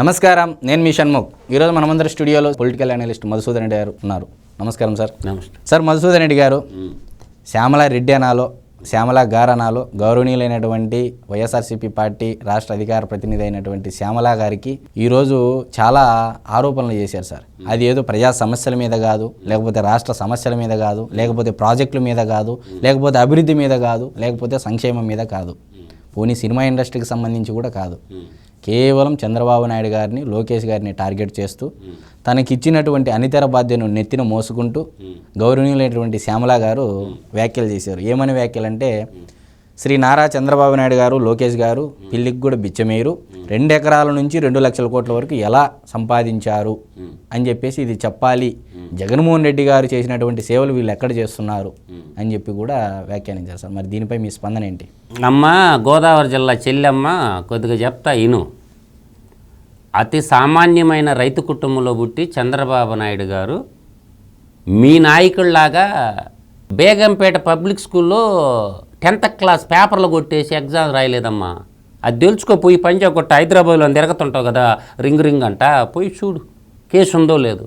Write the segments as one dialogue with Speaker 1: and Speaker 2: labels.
Speaker 1: నమస్కారం నేను మీ షణ్ముఖ్. ఈరోజు మనమందరం స్టూడియోలో పొలిటికల్ అనలిస్ట్ మధుసూదన్ రెడ్డి గారు ఉన్నారు. నమస్కారం సార్.
Speaker 2: నమస్తే.
Speaker 1: సార్ మధుసూదన్ రెడ్డి గారు శ్యామల రెడ్డి అనాలో శ్యామల గారు అనాలో గౌరవనీయులైనటువంటి వైఎస్ఆర్సీపీ పార్టీ రాష్ట్ర అధికార ప్రతినిధి అయినటువంటి శ్యామల గారికి ఈరోజు చాలా ఆరోపణలు చేశారు సార్. అది ఏదో ప్రజా సమస్యల మీద కాదు లేకపోతే రాష్ట్ర సమస్యల మీద కాదు లేకపోతే ప్రాజెక్టుల మీద కాదు లేకపోతే అభివృద్ధి మీద కాదు లేకపోతే సంక్షేమం మీద కాదు. పోనీ సినిమా ఇండస్ట్రీకి సంబంధించి కూడా కాదు. కేవలం చంద్రబాబు నాయుడు గారిని లోకేష్ గారిని టార్గెట్ చేస్తూ తనకిచ్చినటువంటి అనితర బాధ్యను నెత్తిన మోసుకుంటూ గౌరవనీయులైనటువంటి శ్యామల గారు వ్యాఖ్యలు చేశారు. ఏమని వ్యాఖ్యలు అంటే శ్రీ నారా చంద్రబాబు నాయుడు గారు లోకేష్ గారు పిల్లికి కూడా బిచ్చమేరు రెండు ఎకరాల నుంచి రెండు లక్షల కోట్ల వరకు ఎలా సంపాదించారు అని చెప్పేసి ఇది చెప్పాలి. జగన్మోహన్ రెడ్డి గారు చేసినటువంటి సేవలు వీళ్ళు ఎక్కడ చేస్తున్నారు అని చెప్పి కూడా వ్యాఖ్యానించారు సార్. మరి దీనిపై మీ స్పందన ఏంటి?
Speaker 2: అమ్మ గోదావరి జిల్లా చెల్లెమ్మ కొద్దిగా చెప్తా ఇను. అతి సామాన్యమైన రైతు కుటుంబంలో పుట్టి చంద్రబాబు నాయుడు గారు మీ నాయకుల్లాగా బేగంపేట పబ్లిక్ స్కూల్లో టెన్త్ క్లాస్ పేపర్లు కొట్టేసి ఎగ్జామ్ రాయలేదమ్మా. అది తెలుసుకోపోయి పంజా కొట్ట హైదరాబాద్లో తిరగతుంటావు కదా రింగ్ రింగ్ అంట. పోయి చూడు కేసు ఉందో లేదు.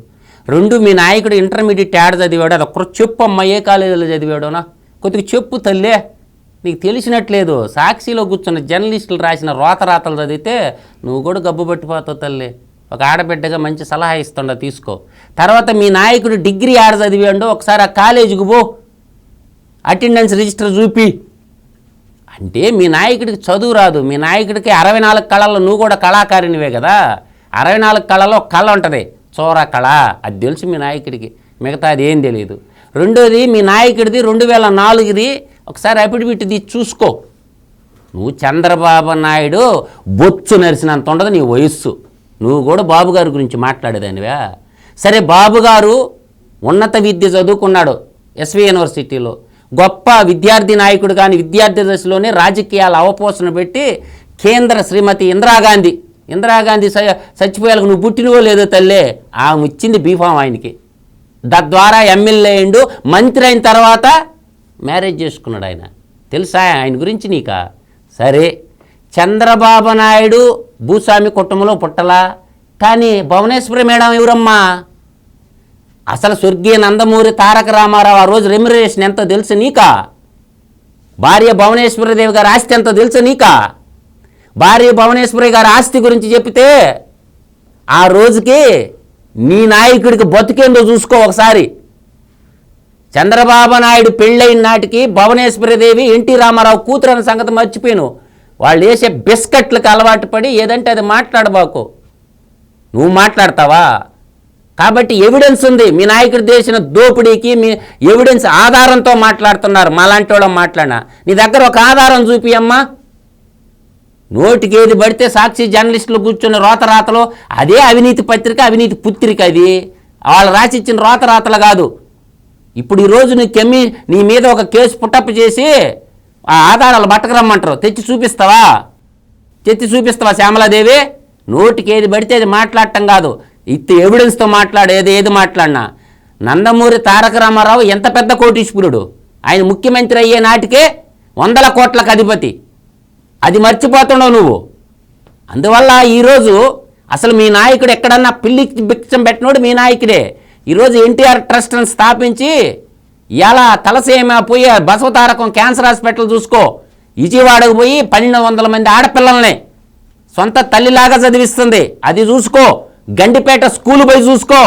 Speaker 2: రెండు మీ నాయకుడు ఇంటర్మీడియట్ యాడ్ చదివాడు అది ఒక్కరు చెప్పు అమ్మా ఏ కాలేజీలో చదివాడోనా? కొద్దిగా చెప్పు తల్లే. నీకు తెలిసినట్లేదు. సాక్షిలో కూర్చున్న జర్నలిస్టులు రాసిన రోతరాతలు చదివితే నువ్వు కూడా గబ్బు పట్టిపోతావు తల్లి. ఒక ఆడబిడ్డగా మంచి సలహా ఇస్తుండ తీసుకో. తర్వాత మీ నాయకుడు డిగ్రీ ఆడ చదివాడు ఒకసారి ఆ కాలేజీకి పో. అటెండెన్స్ రిజిస్టర్ చూపి. అంటే మీ నాయకుడికి చదువు రాదు. మీ నాయకుడికి అరవై నాలుగు కళల్లో నువ్వు కూడా కళాకారినివే కదా. అరవై నాలుగు కళలో ఒక కళ ఉంటుంది. చోర కళ. అది తెలుసు మీ నాయకుడికి. మిగతా అది ఏం తెలియదు రెండోది మీ నాయకుడిది రెండు వేల నాలుగుది ఒకసారి అఫిడవిట్ తీసి చూసుకో. నువ్వు చంద్రబాబు నాయుడు బొచ్చు నరిసినంత ఉండదు నీ వయస్సు. నువ్వు కూడా బాబుగారి గురించి మాట్లాడేదానివా? సరే బాబుగారు ఉన్నత విద్య చదువుకున్నాడు ఎస్వి యూనివర్సిటీలో. గొప్ప విద్యార్థి నాయకుడు కానీ విద్యార్థి దశలోనే రాజకీయాల అవపోసన పెట్టి కేంద్ర శ్రీమతి ఇందిరాగాంధీ ఇందిరాగాంధీ స- నువ్వు పుట్టినవో లేదో తల్లే ఆమె ఇచ్చింది బీఫామ్ ఆయనకి. తద్వారా ఎమ్మెల్యే అయిండు మంత్రి అయిన తర్వాత మ్యారేజ్ చేసుకున్నాడు ఆయన. తెలుసా ఆయన గురించి నీకా? సరే. చంద్రబాబు నాయుడు భూస్వామి కుటుంబంలో పుట్టలా? కానీ భువనేశ్వరి మేడం ఎవరమ్మా? అసలు స్వర్గీయ నందమూరి తారక రామారావు ఆ రోజు రెమ్యురేషన్ ఎంతో తెలుసు నీకా? భార్య భువనేశ్వరదేవి గారి ఆస్తి ఎంతో తెలుసు నీకా? భార్య భువనేశ్వరి గారి ఆస్తి గురించి చెప్తే ఆ రోజుకి నీ నాయకుడికి బతికేందో చూసుకో ఒకసారి. చంద్రబాబు నాయుడు పెళ్ళైన నాటికి భువనేశ్వరదేవి ఎన్టీ రామారావు కూతురు అన్న సంగతి మర్చిపోయాను. వాళ్ళు వేసే బిస్కెట్లకు అలవాటు పడి ఏదంటే అది మాట్లాడబాకు. నువ్వు మాట్లాడతావా? కాబట్టి ఎవిడెన్స్ ఉంది. మీ నాయకుడు చేసిన దోపిడీకి మీ ఎవిడెన్స్ ఆధారంతో మాట్లాడుతున్నారు. మాలాంటి వాళ్ళం మాట్లాడినా. నీ దగ్గర ఒక ఆధారం చూపి అమ్మా. నోటికి ఏది పడితే సాక్షి జర్నలిస్టులు కూర్చున్న రోతరాతలో అదే అవినీతి పత్రిక అవినీతి పుత్రిక అది. వాళ్ళు రాసిచ్చిన రోతరాతలు కాదు. ఇప్పుడు ఈరోజు నీ కెమ్మి నీ మీద ఒక కేసు పుట్టప్ చేసి ఆ ఆధారాలు బట్టకరమ్మంటారు తెచ్చి చూపిస్తావా? తెచ్చి చూపిస్తావా శ్యామలాదేవి? నోటికి ఏది పడితే అది మాట్లాడటం కాదు. ఇత్తి ఎవిడెన్స్తో మాట్లాడేది ఏది మాట్లాడినా. నందమూరి తారక రామారావు ఎంత పెద్ద కోటీశ్వరుడు? ఆయన ముఖ్యమంత్రి అయ్యే నాటికే వందల కోట్లకు అధిపతి. అది మర్చిపోతున్నావు నువ్వు. అందువల్ల ఈరోజు అసలు మీ నాయకుడు ఎక్కడన్నా పిల్లి భిక్షం పెట్టినోడు మీ నాయకుడే. ఈరోజు ఎన్టీఆర్ ట్రస్ట్ని స్థాపించి ఇలా తలసేమ పోయి బసవతారకం క్యాన్సర్ హాస్పిటల్ చూసుకో. విజయవాడకు పోయి పన్నెండు వందల మంది ఆడపిల్లల్ని సొంత తల్లిలాగా చదివిస్తుంది. అది చూసుకో. గండిపేట స్కూల్ పోయి చూసుకో.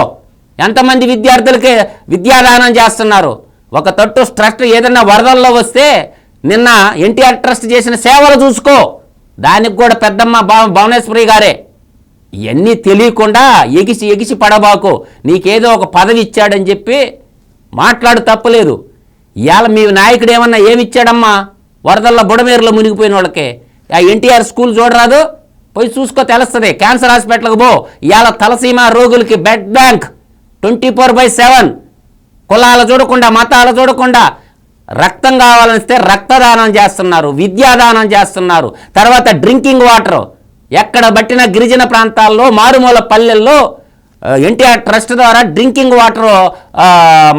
Speaker 2: ఎంతమంది విద్యార్థులకి విద్యాదానం చేస్తున్నారు? ఒక తట్టు ట్రస్ట్ ఏదైనా వరదల్లో వస్తే నిన్న ఎన్టీఆర్ ట్రస్ట్ చేసిన సేవలు చూసుకో. దానికి కూడా పెద్దమ్మ భువనేశ్వరి గారే. ఇవన్నీ తెలియకుండా ఎగిసి ఎగిసి పడబాకు. నీకేదో ఒక పదవి ఇచ్చాడని చెప్పి మాట్లాడు తప్పలేదు. ఇవాళ మీ నాయకుడు ఏమన్నా ఏమిచ్చాడమ్మా? వరదల్లో బుడమేరులో మునిగిపోయిన వాళ్ళకి. ఆ ఎన్టీఆర్ స్కూల్ చూడరాదు? పోయి చూసుకో తెలుస్తుంది. క్యాన్సర్ హాస్పిటల్కి పో. ఇవాళ తలసీమ రోగులకి bed bank. Twenty four by seven. కులాలు చూడకుండా మతాలు చూడకుండా రక్తం కావాలనిస్తే రక్తదానం చేస్తున్నారు విద్యాదానం చేస్తున్నారు. తర్వాత డ్రింకింగ్ వాటర్. ఎక్కడ బట్టిన గిరిజన ప్రాంతాల్లో మారుమూల పల్లెల్లో ఎన్టీఆర్ ట్రస్ట్ ద్వారా డ్రింకింగ్ వాటర్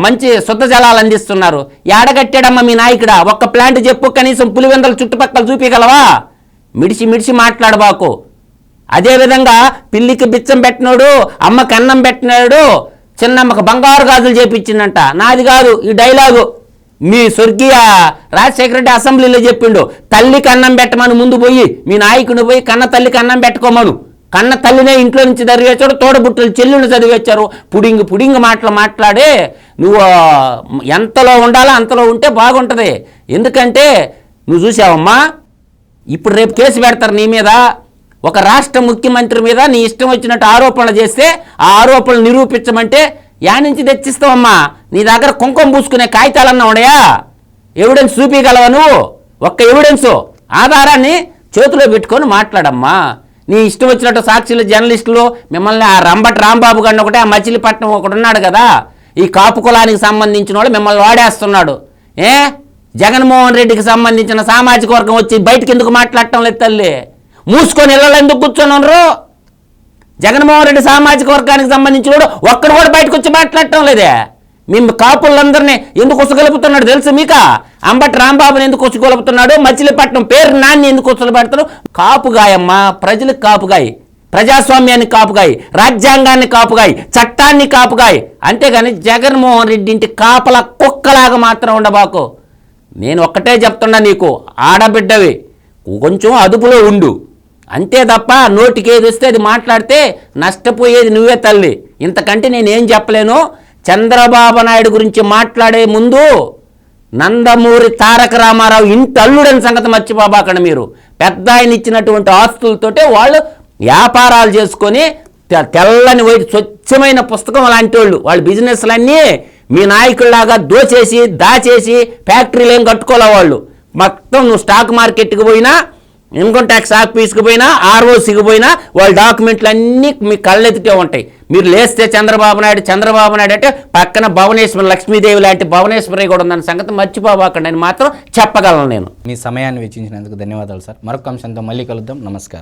Speaker 2: మంచి శుద్ధ జలాలు అందిస్తున్నారు. ఏడగట్టాడమ్మ మీ నాయకుడా ఒక్క ప్లాంట్ చెప్పు కనీసం పులివెందల చుట్టుపక్కల చూపించగలవా మిడిసి మిడిసి మాట్లాడబాకు. అదేవిధంగా పిల్లికి బిచ్చం పెట్టినోడు అమ్మకి అన్నం పెట్టినాడు చిన్నమ్మకు బంగారు గాజులు చేపించిందంట. నాది కాదు ఈ డైలాగు. మీ స్వర్గీయ రాజశేఖర రెడ్డి అసెంబ్లీలో చెప్పిండు తల్లికి అన్నం పెట్టమని ముందు పోయి మీ నాయకుని పోయి కన్న తల్లికి అన్నం పెట్టుకోమను. కన్న తల్లినే ఇంట్లో నుంచి చదివేచ్చాడు తోడబుట్టలు చెల్లుని చదివేచ్చారు పుడింగ్ పుడింగ్ మాటలు మాట్లాడే నువ్వు ఎంతలో ఉండాలో అంతలో ఉంటే బాగుంటుంది. ఎందుకంటే నువ్వు చూసావమ్మా ఇప్పుడు రేపు కేసు పెడతారు నీ మీద. ఒక రాష్ట్ర ముఖ్యమంత్రి మీద నీ ఇష్టం వచ్చినట్టు ఆరోపణలు చేస్తే ఆ ఆరోపణలు నిరూపించమంటే యా నుంచి తెచ్చిస్తావమ్మా. నీ దగ్గర కుంకుమ పూసుకునే కాగితాలన్నా ఉన్నాయా? ఎవిడెన్స్ చూపించగలవా నువ్వు? ఒక్క ఎవిడెన్స్ ఆధారాన్ని చేతిలో పెట్టుకొని మాట్లాడమ్మా. నీ ఇష్టం వచ్చినట్టు సాక్షులు జర్నలిస్టులు మిమ్మల్ని ఆ రంబట్ రాంబాబు గారిని ఒకటే ఆ మచిలీపట్నం ఒకడు ఉన్నాడు కదా ఈ కాపు కులానికి సంబంధించిన వాడు మిమ్మల్ని వాడేస్తున్నాడు. ఏ? జగన్మోహన్ రెడ్డికి సంబంధించిన సామాజిక వర్గం వచ్చి బయటకు ఎందుకు మాట్లాడటం లేదు తల్లి? మూసుకొని ఇళ్ళలో ఎందుకు కూర్చొని ఉన్నారు? జగన్మోహన్ రెడ్డి సామాజిక వర్గానికి సంబంధించిన వాడు ఒక్కడు కూడా బయటకు వచ్చి మాట్లాడటం లేదే. మేము కాపులందరినీ ఎందుకు ఉసగలుపుతున్నాడు తెలుసు మీక? అంబటి రాంబాబుని ఎందుకు ఉసగలుపుతున్నాడు మచిలీపట్నం పేరు నాన్ని ఎందుకు ఉసగలుపుతాడు కాపుగాయమ్మా ప్రజలకు కాపుగాయి ప్రజాస్వామ్యాన్ని కాపుగాయి రాజ్యాంగాన్ని కాపుగాయి చట్టాన్ని కాపుగాయి. అంతేగాని జగన్మోహన్ రెడ్డి ఇంటి కాపల కుక్కలాగా మాత్రం ఉండబాకు. నేను ఒక్కటే చెప్తున్నా నీకు ఆడబిడ్డవి కొంచెం అదుపులో ఉండు. అంతే తప్ప నోటికి ఏది వస్తే అది మాట్లాడితే నష్టపోయేది నువ్వే తల్లి. ఇంతకంటే నేనేం చెప్పలేను? చంద్రబాబు నాయుడు గురించి మాట్లాడే ముందు నందమూరి తారక రామారావు ఇంటి అల్లుడని సంగతి మర్చిపోబాకండి మీరు. పెద్ద ఆయన ఇచ్చినటువంటి ఆస్తులతోటే వాళ్ళు వ్యాపారాలు చేసుకొని తె- తెల్లని వైపు స్వచ్ఛమైన పుస్తకం లాంటి వాళ్ళు వాళ్ళ బిజినెస్లన్నీ మీ నాయకుల్లాగా దోచేసి దాచేసి ఫ్యాక్టరీలు ఏం కట్టుకోలే వాళ్ళు. మొత్తం నువ్వు స్టాక్ మార్కెట్కి పోయినా ఇన్కమ్ ట్యాక్స్ ఆఫీస్కి పోయినా ఆర్ఓసీకి పోయినా వాళ్ళ డాక్యుమెంట్లు అన్నీ మీ కళ్ళెత్తితే ఉంటాయి. మీరు లేస్తే చంద్రబాబు నాయుడు చంద్రబాబు నాయుడు అంటే పక్కన భువనేశ్వరి లక్ష్మీదేవి లాంటి భువనేశ్వరి కూడా ఉందన్న సంగతి మర్చిపోబాకండి. అని మాత్రం చెప్పగలను నేను.
Speaker 1: మీ సమయాన్ని వెచ్చించినందుకు ధన్యవాదాలు సార్. మరొక అంశంతో మళ్ళీ కలుద్దాం. నమస్కారం.